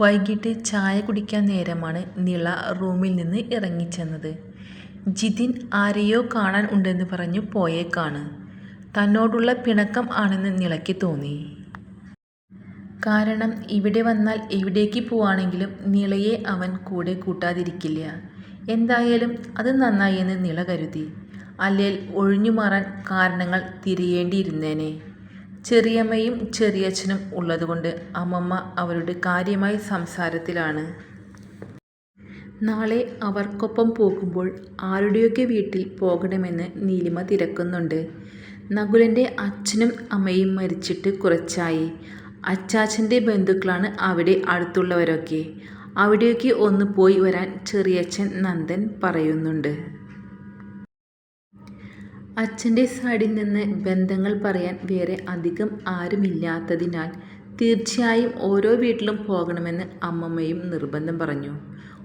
വൈകിട്ട് ചായ കുടിക്കാൻ നേരമാണ് നിള റൂമിൽ നിന്ന് ഇറങ്ങിച്ചെന്നത്. ജിതിൻ ആരെയോ കാണാൻ ഉണ്ടെന്ന് പറഞ്ഞു പോയേക്കാണ്. തന്നോടുള്ള പിണക്കം ആണെന്ന് നിളയ്ക്ക് തോന്നി. കാരണം ഇവിടെ വന്നാൽ എവിടേക്ക് പോവാണെങ്കിലും നിളയെ അവൻ കൂടെ കൂട്ടാതിരിക്കില്ല. എന്തായാലും അത് നന്നായി എന്ന് നിള കരുതി. അല്ലേൽ ഒഴിഞ്ഞുമാറാൻ കാരണങ്ങൾ തിരയേണ്ടിയിരുന്നേനെ. ചെറിയമ്മയും ചെറിയച്ഛനും ഉള്ളതുകൊണ്ട് അമ്മമ്മ അവരുടെ കാര്യമായ സംസാരത്തിലാണ്. നാളെ അവർക്കൊപ്പം പോകുമ്പോൾ ആരുടെയൊക്കെ വീട്ടിൽ പോകണമെന്ന് നീലിമ തിരക്കുന്നുണ്ട്. നകുലന്റെ അച്ഛനും അമ്മയും മരിച്ചിട്ട് കുറച്ചായി. അച്ചാച്ചന്റെ ബന്ധുക്കളാണ് അവിടെ അടുത്തുള്ളവരൊക്കെ. അവിടെയൊക്കെ ഒന്ന് പോയി വരാൻ ചെറിയച്ഛൻ നന്ദൻ പറയുന്നുണ്ട്. അച്ഛന്റെ സൈഡിൽ നിന്ന് ബന്ധങ്ങൾ പറയാൻ വേറെ അധികം ആരുമില്ലാത്തതിനാൽ തീർച്ചയായും ഓരോ വീട്ടിലും പോകണമെന്ന് അമ്മമ്മയും നിർബന്ധം പറഞ്ഞു.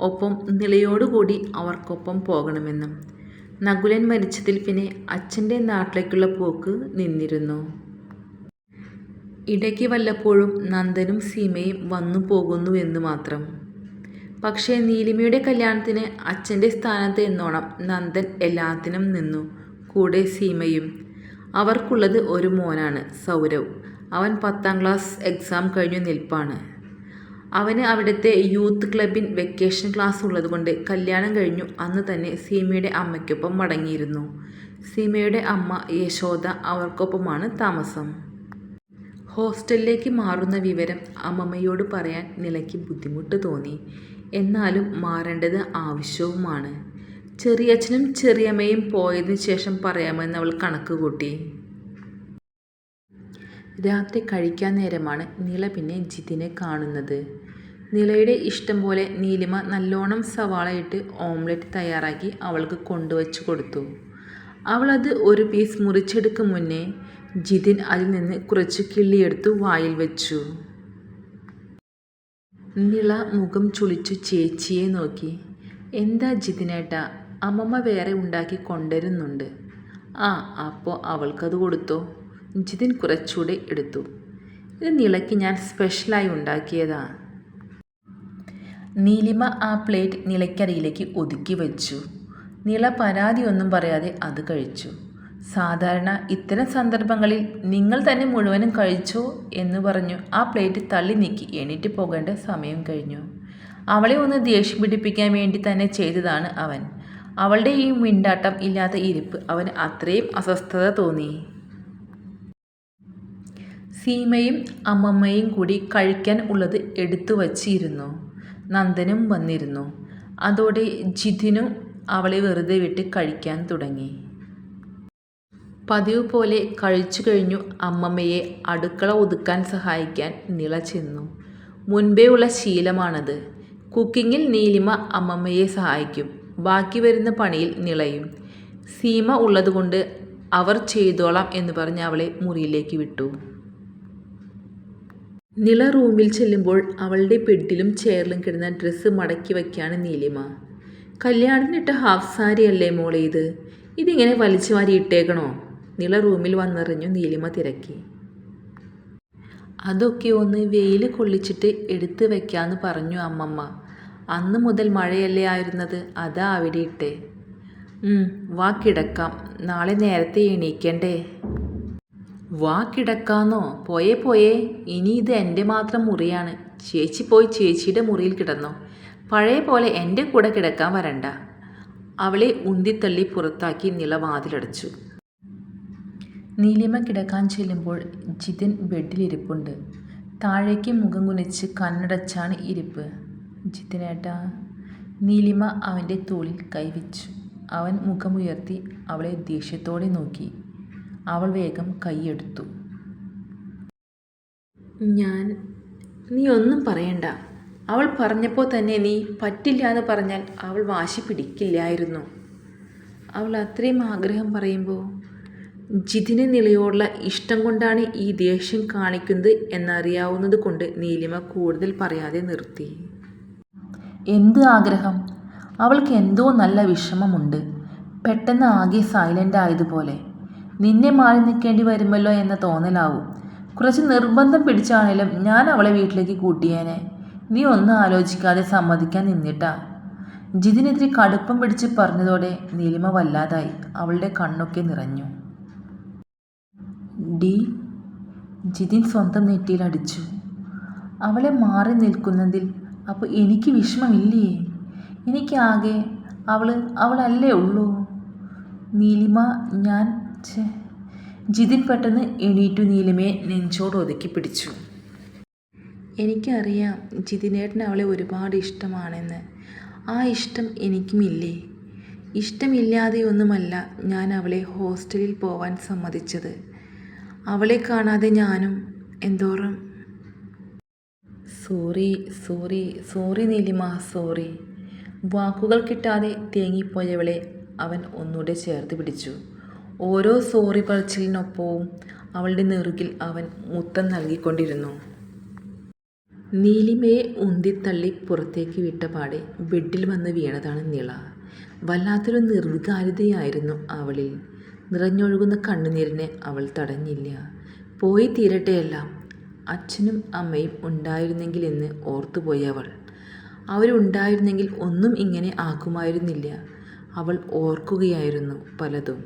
ഒപ്പം നിളയോടുകൂടി അവർക്കൊപ്പം പോകണമെന്നും. നകുലൻ മരിച്ചതിൽ പിന്നെ അച്ഛന്റെ നാട്ടിലേക്കുള്ള പോക്ക് നിന്നിരുന്നു. ഇടയ്ക്ക് വല്ലപ്പോഴും നന്ദനും സീമയും വന്നു പോകുന്നുവെന്ന് മാത്രം. പക്ഷേ നീലിമയുടെ കല്യാണത്തിന് അച്ഛന്റെ സ്ഥാനത്ത് എന്നോണം നന്ദൻ എല്ലാത്തിനും നിന്നു. കൂടെ സീമയും. അവർക്കുള്ളത് ഒരു മോനാണ് സൗരവ്. അവൻ പത്താം ക്ലാസ് എക്സാം കഴിഞ്ഞു നിൽപ്പാണ്. അവന് അവിടുത്തെ യൂത്ത് ക്ലബിൻ വെക്കേഷൻ ക്ലാസ് ഉള്ളതുകൊണ്ട് കല്യാണം കഴിഞ്ഞു അന്ന് തന്നെ സീമയുടെ അമ്മയ്ക്കൊപ്പം മടങ്ങിയിരുന്നു. സീമയുടെ അമ്മ യശോദ അവർക്കൊപ്പമാണ് താമസം. ഹോസ്റ്റലിലേക്ക് മാറുന്ന വിവരം അമ്മമ്മയോട് പറയാൻ നിലയ്ക്ക് ബുദ്ധിമുട്ട് തോന്നി. എന്നാലും മാറേണ്ടത് ആവശ്യവുമാണ്. ചെറിയച്ഛനും ചെറിയമ്മയും പോയതിനു ശേഷം പറയാമെന്ന് അവൾ കണക്ക് കൂട്ടി രാത്രി കഴിക്കാൻ നേരമാണ് നില പിന്നെ ജിതിനെ കാണുന്നത്. നിലയുടെ ഇഷ്ടം പോലെ നീലിമ നല്ലോണം സവാള ഇട്ട് ഓംലെറ്റ് തയ്യാറാക്കി അവൾക്ക് കൊണ്ടുവച്ചു കൊടുത്തു. അവളത് ഒരു പീസ് മുറിച്ചെടുക്കും മുന്നേ ജിതിൻ അതിൽ നിന്ന് കുറച്ച് കിള്ളിയെടുത്തു വായിൽ വെച്ചു നിള മുഖം ചുളിച്ചു ചേച്ചിയെ നോക്കി. എന്താ ജിതിനേട്ടാ അമ്മമ്മ വേറെ ഉണ്ടാക്കി കൊണ്ടരുന്നുണ്ട്. ആ അപ്പോൾ അവൾക്കത് കൊടുത്തോ. ജിതിൻ കുറച്ചുകൂടെ എടുത്തു. ഇത് നിളയ്ക്ക് ഞാൻ സ്പെഷ്യലായി ഉണ്ടാക്കിയതാ. നീലിമ ആ പ്ലേറ്റ് നിളയ്ക്കരയിലേക്ക് ഒതുക്കി വച്ചു. നിള പരാതിയൊന്നും പറയാതെ അത് കഴിച്ചു. സാധാരണ ഇത്തരം സന്ദർഭങ്ങളിൽ നിങ്ങൾ തന്നെ മുഴുവനും കഴിച്ചോ എന്ന് പറഞ്ഞു ആ പ്ലേറ്റ് തള്ളി നീക്കി എണീറ്റ് പോകേണ്ട സമയം കഴിഞ്ഞു. അവളെ ഒന്ന് ദേഷ്യം പിടിപ്പിക്കാൻ വേണ്ടി തന്നെ ചെയ്തതാണ് അവൻ. അവളുടെ ഈ മിണ്ടാട്ടം ഇല്ലാത്ത ഇരിപ്പ് അവന് അത്രയും അസ്വസ്ഥത തോന്നി. സീമയും അമ്മമ്മയും കൂടി കഴിക്കാൻ ഉള്ളത് എടുത്തു വച്ചിരുന്നു നന്ദനും വന്നിരുന്നു. അതോടെ ജിതിനും അവളെ വെറുതെ വിട്ട് കഴിക്കാൻ തുടങ്ങി. പതിവ് പോലെ കഴിച്ചു കഴിഞ്ഞു അമ്മമ്മയെ അടുക്കള ഒതുക്കാൻ സഹായിക്കാൻ നിള ചെന്നു. മുൻപേ ഉള്ള ശീലമാണത്. കുക്കിങ്ങിൽ നീലിമ അമ്മമ്മയെ സഹായിക്കും. ബാക്കി വരുന്ന പണിയിൽ നിളയും. സീമ ഉള്ളതുകൊണ്ട് അവർ ചെയ്തോളാം എന്ന് പറഞ്ഞ് അവളെ മുറിയിലേക്ക് വിട്ടു. നിള റൂമിൽ ചെല്ലുമ്പോൾ അവളുടെ പെട്ടിലും ചെയറിലും കിടന്ന ഡ്രസ്സ് മടക്കി വയ്ക്കുകയാണ് നീലിമ. കല്യാണത്തിനിട്ട ഹാഫ് സാരി അല്ലേ മോളെ ഇത്. ഇതിങ്ങനെ വലിച്ചു വാരി ഇട്ടേക്കണോ. നിള റൂമിൽ വന്നെറിഞ്ഞു നീലിമ തിരക്കി. അതൊക്കെ ഒന്ന് വെയിൽ കൊള്ളിച്ചിട്ട് എടുത്ത് വയ്ക്കാമെന്ന് പറഞ്ഞു അമ്മമ്മ. അന്ന് മുതൽ മഴയല്ലേ ആയിരുന്നത് അതാ അവിടെ ഇട്ടെ. വാക്കിടക്കാം നാളെ നേരത്തെ എണീക്കണ്ടേ. വാ കിടക്കാന്നോ പോയേ പോയേ ഇനി ഇത് എന്റെ മാത്രം മുറിയാണ്. ചേച്ചി പോയി ചേച്ചിയുടെ മുറിയിൽ കിടന്നോ. പഴയ പോലെ എന്റെ കൂടെ കിടക്കാൻ വരണ്ട. അവളെ ഉന്തിത്തള്ളി പുറത്താക്കി നിലവാതിലടച്ചു നീലിമ കിടക്കാൻ ചെല്ലുമ്പോൾ ജിതിൻ ബെഡിലിരിപ്പുണ്ട്. താഴേക്ക് മുഖം കുനിച്ച് കണ്ണടച്ചാണ് ഇരിപ്പ്. ജിതിനേട്ടാ. നീലിമ അവന്റെ തോളിൽ കൈവച്ചു അവൻ മുഖമുയർത്തി അവളെ ദേഷ്യത്തോടെ നോക്കി. അവൾ വേഗം കൈയെടുത്തു. ഞാൻ. നീ ഒന്നും പറയണ്ട. അവൾ പറഞ്ഞപ്പോൾ തന്നെ നീ പറ്റില്ല എന്ന് പറഞ്ഞാൽ അവൾ വാശി പിടിക്കില്ലായിരുന്നു. അവൾ അത്രയും ആഗ്രഹം പറയുമ്പോൾ ജിതിന് നിലയോടുള്ള ഇഷ്ടം കൊണ്ടാണ് ഈ ദേഷ്യം കാണിക്കുന്നത് എന്നറിയാവുന്നത് കൊണ്ട് നീലിമ കൂടുതൽ പറയാതെ നിർത്തി. എന്ത് ആഗ്രഹം. അവൾക്ക് എന്തോ നല്ല വിഷമമുണ്ട്. പെട്ടെന്ന് ആകെ സൈലന്റ് ആയതുപോലെ. നിന്നെ മാറി നിൽക്കേണ്ടി വരുമല്ലോ എന്ന തോന്നലാവും. കുറച്ച് നിർബന്ധം പിടിച്ചാണേലും ഞാൻ അവളെ വീട്ടിലേക്ക് കൂട്ടിയേനെ. നീ ഒന്നും ആലോചിക്കാതെ സമ്മതിക്കാൻ നിന്നിട്ടാ ജിതിനെതിരെ കടുപ്പം പിടിച്ച് പറഞ്ഞതോടെ നീലിമ വല്ലാതായി അവളുടെ കണ്ണൊക്കെ നിറഞ്ഞു ഡി ജിതിൻ സ്വന്തം നെറ്റിയിൽ അടിച്ചു അവളെ മാറി നിൽക്കുന്നതിൽ അപ്പോൾ എനിക്ക് വിഷമമില്ലേ? എനിക്കാകെ അവൾ അവളല്ലേ ഉള്ളൂ. നീലിമ ഞാൻ ഛേ. ജിതിൻ പെട്ടെന്ന് എണീറ്റു നീലിമയെ നെഞ്ചോട് ഒതുക്കി പിടിച്ചു. എനിക്കറിയാം ജിതിനേട്ടന് അവളെ ഒരുപാട് ഇഷ്ടമാണെന്ന്. ആ ഇഷ്ടം എനിക്കുമില്ലേ? ഇഷ്ടമില്ലാതെയൊന്നുമല്ല ഞാൻ അവളെ ഹോസ്റ്റലിൽ പോവാൻ സമ്മതിച്ചത്. അവളെ കാണാതെ ഞാനും എന്തോരം sorry sorry sorry Neelima sorry. വാക്കുകൾ കിട്ടാതെ തേങ്ങിപ്പോയവളെ അവൻ ഒന്നുകൂടെ ചേർത്ത് പിടിച്ചു. ഓരോ സോറി പറച്ചിലിനൊപ്പവും അവളുടെ നെറുകിൽ അവൻ മുത്തം നൽകിക്കൊണ്ടിരുന്നു. നീലിമയെ ഉന്തിത്തള്ളി പുറത്തേക്ക് വിട്ട പാടെ ബെഡിൽ വന്ന് വീണതാണ് നിള. വല്ലാത്തൊരു നിർവികാരിതയായിരുന്നു അവളിൽ. നിറഞ്ഞൊഴുകുന്ന കണ്ണുനീരിനെ അവൾ തടഞ്ഞില്ല. പോയി തീരട്ടെയെല്ലാം അച്ഛനും അമ്മയും ഉണ്ടായിരുന്നെങ്കിലെന്ന് ഓർത്തുപോയവൾ. അവരുണ്ടായിരുന്നെങ്കിൽ ഒന്നും ഇങ്ങനെ ആക്കുമായിരുന്നില്ല. അവൾ ഓർക്കുകയായിരുന്നു പലതും.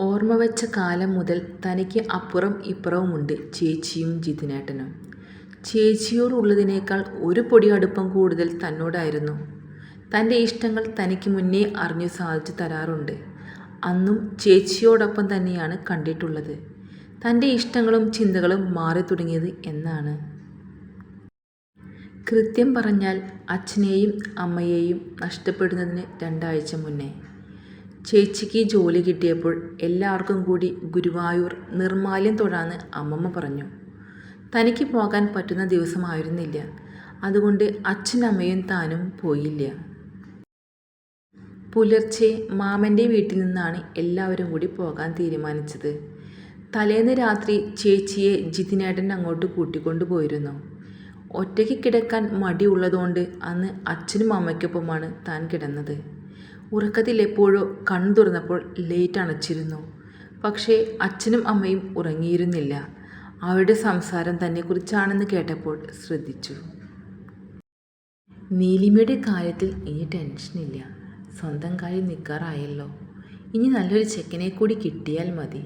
ഓർമ്മ വെച്ച കാലം മുതൽ തനിക്ക് അപ്പുറം ഇപ്പുറവുമുണ്ട് ചേച്ചിയും ജിതിനേട്ടനും. ചേച്ചിയോടുള്ളതിനേക്കാൾ ഒരു പൊടി അടുപ്പം കൂടുതൽ തന്നോടായിരുന്നു. തന്റെ ഇഷ്ടങ്ങൾ തനിക്ക് മുന്നേ അറിഞ്ഞു സാധിച്ചു തരാറുണ്ട്. അന്നും ചേച്ചിയോടൊപ്പം തന്നെയാണ് കണ്ടിട്ടുള്ളത്. തന്റെ ഇഷ്ടങ്ങളും ചിന്തകളും മാറി തുടങ്ങിയത് എന്നാണ്. കൃത്യം പറഞ്ഞാൽ അച്ഛനെയും അമ്മയെയും നഷ്ടപ്പെടുന്നതിന് രണ്ടാഴ്ച മുന്നേ. ചേച്ചിക്ക് ജോലി കിട്ടിയപ്പോൾ എല്ലാവർക്കും കൂടി ഗുരുവായൂർ നിർമാല്യം തൊഴാന്ന് അമ്മമ്മ പറഞ്ഞു. തനിക്ക് പോകാൻ പറ്റുന്ന ദിവസമായിരുന്നില്ല. അതുകൊണ്ട് അച്ഛനമ്മയും താനും പോയില്ല. പുലർച്ചെ മാമന്റെ വീട്ടിൽ നിന്നാണ് എല്ലാവരും കൂടി പോകാൻ തീരുമാനിച്ചത്. തലേന്ന് രാത്രി ചേച്ചിയെ ജിതിനേട്ടൻ അങ്ങോട്ട് കൂട്ടിക്കൊണ്ടു പോയിരുന്നു. ഒറ്റയ്ക്ക് കിടക്കാൻ മടിയുള്ളതുകൊണ്ട് അന്ന് അച്ഛനും അമ്മയ്ക്കൊപ്പമാണ് താൻ കിടന്നത്. ഉറക്കത്തിൽ എപ്പോഴോ കണ്ണു തുറന്നപ്പോൾ ലേറ്റ് അണച്ചിരുന്നു. പക്ഷേ അച്ഛനും അമ്മയും ഉറങ്ങിയിരുന്നില്ല. അവരുടെ സംസാരം തന്നെക്കുറിച്ചാണെന്ന് കേട്ടപ്പോൾ ശ്രദ്ധിച്ചു. നീലിമയുടെ കാര്യത്തിൽ ഇനി ടെൻഷനില്ല. സ്വന്തം കാര്യം നിൽക്കാറായല്ലോ ഇനി നല്ലൊരു ചെക്കനെ കൂടി കിട്ടിയാൽ മതി.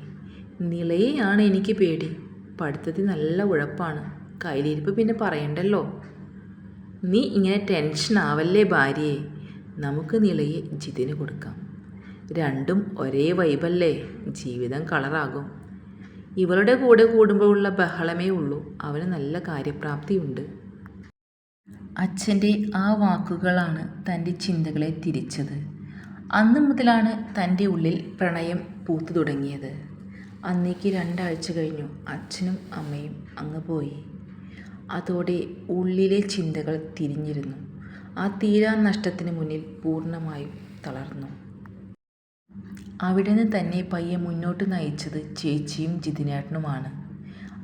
നിളയെയാണ് എനിക്ക് പേടി. പഠിത്തത്തിൽ നല്ല ഉഴപ്പാണ്. കയ്യിലിരിപ്പ് പിന്നെ പറയണ്ടല്ലോ. നീ ഇങ്ങനെ ടെൻഷൻ ആവല്ലേ ഭാര്യയെ? നമുക്ക് നിലയെ ജിതിന് കൊടുക്കാം. രണ്ടും ഒരേ വൈബല്ലേ. ജീവിതം കളറാകും. ഇവളുടെ കൂടെ കൂടുമ്പോഴുള്ള ബഹളമേ ഉള്ളൂ. അവന് നല്ല കാര്യപ്രാപ്തിയുണ്ട്. അച്ഛന്റെ ആ വാക്കുകളാണ് തന്റെ ചിന്തകളെ തിരിച്ചത്. അന്നു മുതലാണ് തന്റെ ഉള്ളിൽ പ്രണയം പൂത്തു തുടങ്ങിയത്. അന്നേക്ക് രണ്ടാഴ്ച കഴിഞ്ഞു. അച്ഛനും അമ്മയും അങ്ങ് പോയി. അതോടെ ഉള്ളിലെ ചിന്തകൾ തിരിഞ്ഞിരുന്നു. ആ തീരാ നഷ്ടത്തിന് മുന്നിൽ പൂർണമായും തളർന്നു. അവിടുന്ന് തന്നെ പയ്യെ മുന്നോട്ട് നയിച്ചത് ചേച്ചിയും ജിതിനേട്ടനുമാണ്.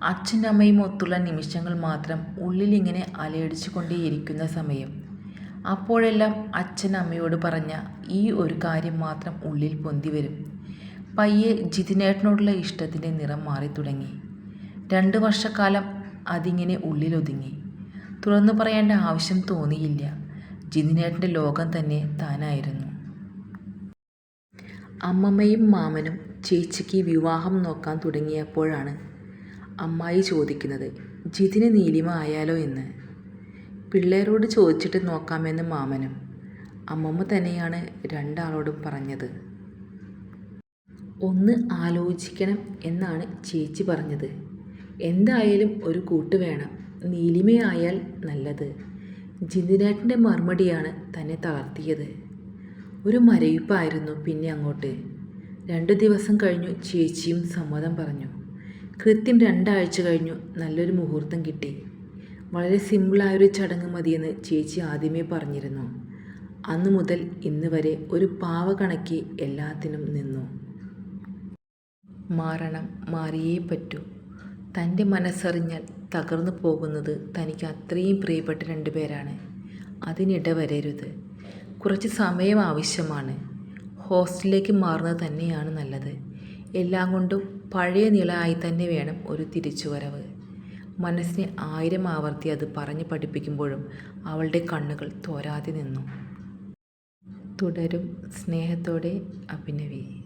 അച്ഛന്റെ അമ്മയും ഒത്തുള്ള നിമിഷങ്ങൾ മാത്രം ഉള്ളിലിങ്ങനെ അലയടിച്ചു കൊണ്ടേയിരിക്കുന്ന സമയം. അപ്പോഴെല്ലാം അച്ഛൻ അമ്മയോട് പറഞ്ഞ ഈ ഒരു കാര്യം മാത്രം ഉള്ളിൽ പൊന്തി വരും. പയ്യെ ജിതിനേട്ടനോടുള്ള ഇഷ്ടത്തിന്റെ നിറം മാറി തുടങ്ങി. രണ്ട് വർഷക്കാലം അതിങ്ങനെ ഉള്ളിലൊതുങ്ങി. തുറന്നു പറയേണ്ട ആവശ്യം തോന്നിയില്ല. ജിതിനേട്ടന്റെ ലോകം തന്നെ താനായിരുന്നു. അമ്മമ്മയും മാമനും ചേച്ചിക്ക് വിവാഹം നോക്കാൻ തുടങ്ങിയപ്പോഴാണ് അമ്മായി ചോദിക്കുന്നത് ജിതിന് നീലിമ ആയാലോ എന്ന്? പിള്ളേരോട് ചോദിച്ചിട്ട് നോക്കാമെന്ന് മാമനും അമ്മമ്മ തന്നെയാണ് രണ്ടാളോടും പറഞ്ഞത്. ഒന്ന് ആലോചിക്കണം എന്നാണ് ചേച്ചി പറഞ്ഞത്. എന്തായാലും ഒരു കൂട്ട് വേണം. നീലിമയായാൽ നല്ലത്. ജിതിനേട്ടന്റെ മറുപടിയാണ് തന്നെ തളർത്തിയത്. ഒരു മരവിപ്പായിരുന്നു പിന്നെ അങ്ങോട്ട്. രണ്ടു ദിവസം കഴിഞ്ഞു ചേച്ചിയും സമ്മതം പറഞ്ഞു. കൃത്യം രണ്ടാഴ്ച കഴിഞ്ഞു നല്ലൊരു മുഹൂർത്തം കിട്ടി. വളരെ സിമ്പിളായൊരു ചടങ്ങ് മതിയെന്ന് ചേച്ചി ആദ്യമേ പറഞ്ഞിരുന്നു. അന്നു മുതൽ ഇന്ന് വരെ ഒരു പാവ കണക്കി എല്ലാത്തിനും നിന്നു. മാറണം മാറിയേ പറ്റൂ. തന്റെ മനസ്സറിഞ്ഞാൽ തകർന്നു പോകുന്നത് തനിക്ക് അത്രയും പ്രിയപ്പെട്ട രണ്ടുപേരാണ് അതിനിട വരരുത് കുറച്ച് സമയം ആവശ്യമാണ്. ഹോസ്റ്റലിലേക്ക് മാറുന്നത് തന്നെയാണ് നല്ലത്. എല്ലാം കൊണ്ടും പഴയ നിളായി തന്നെ വേണം ഒരു തിരിച്ചുവരവ്. മനസ്സിനെ ആയിരം ആവർത്തി അത് പറഞ്ഞു പഠിപ്പിക്കുമ്പോഴും അവളുടെ കണ്ണുകൾ തോരാതെ നിന്നു. തുടരും സ്നേഹത്തോടെ അഭിനവി.